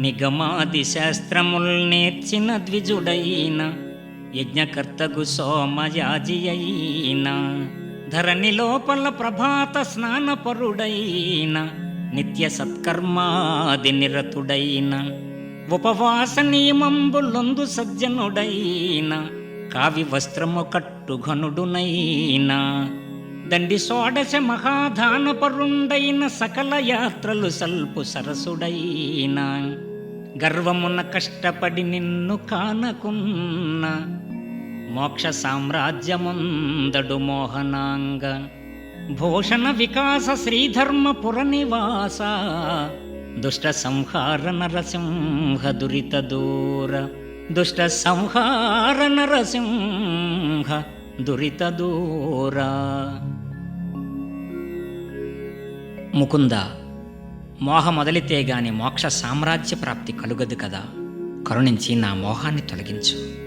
నిగమాది శాస్త్రముల్ నేర్చిన ద్విజుడైన యజ్ఞకర్తగు సోమయాజి అయిన ధరణి లోపల ప్రభాత స్నానపరుడైన నిత్య సత్కర్మాది నిరతుడైన ఉపవాస నియమంబులొందు సజ్జనుడైన కావి వస్త్రము కట్టుఘనుడునైన దండి షోడశ మహాధానపరుండైన సకల యాత్రలు సల్పు సరసుడైన. గర్వమున కష్టపడి నిన్ను కానకున్న మోక్ష సామ్రాజ్యముందడు మోహనాంగ. భూషణ వికాస శ్రీధర్మపుర నివాస దుష్ట సంహార నరసింహ దురిత దూర. దుష్ట సంహార నరసింహ దురిత దూరా. ముకుంద. మోహ మొదలితే గాని మోక్ష సామ్రాజ్య ప్రాప్తి కలుగదు కదా. కరుణించి నా మోహాన్ని తొలగించు.